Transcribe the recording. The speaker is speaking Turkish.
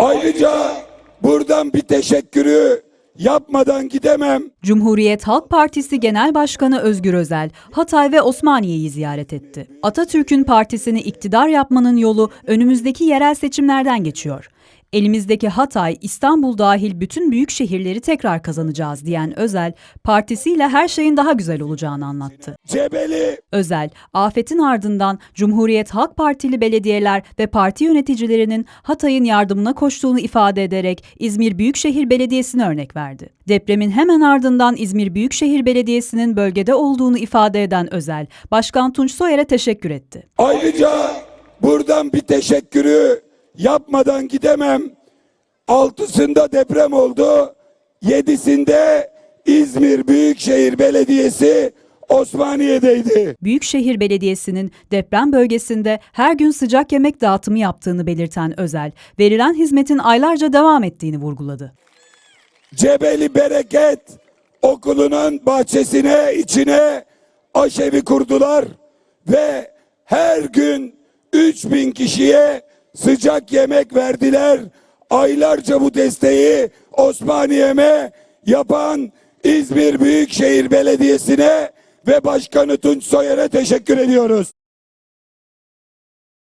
Ayrıca buradan bir teşekkürü yapmadan gidemem. Cumhuriyet Halk Partisi Genel Başkanı Özgür Özel, Hatay ve Osmaniye'yi ziyaret etti. Atatürk'ün partisini iktidar yapmanın yolu önümüzdeki yerel seçimlerden geçiyor. Elimizdeki Hatay, İstanbul dahil bütün büyük şehirleri tekrar kazanacağız diyen Özel, partisiyle her şeyin daha güzel olacağını anlattı. Cebeli Özel, afetin ardından Cumhuriyet Halk Partili belediyeler ve parti yöneticilerinin Hatay'ın yardımına koştuğunu ifade ederek İzmir Büyükşehir Belediyesi'ne örnek verdi. Depremin hemen ardından İzmir Büyükşehir Belediyesi'nin bölgede olduğunu ifade eden Özel, Başkan Tunç Soyer'e teşekkür etti. Ayrıca buradan bir teşekkürü yapmadan gidemem. Altısında deprem oldu. Yedisinde İzmir Büyükşehir Belediyesi Osmaniye'deydi. Büyükşehir Belediyesi'nin deprem bölgesinde her gün sıcak yemek dağıtımı yaptığını belirten Özel, verilen hizmetin aylarca devam ettiğini vurguladı. Cebeli Bereket okulunun bahçesine içine aşevi kurdular ve her gün 3000 kişiye sıcak yemek verdiler. Aylarca bu desteği Osmaniye'me yapan İzmir Büyükşehir Belediyesi'ne ve Başkanı Tunç Soyer'e teşekkür ediyoruz.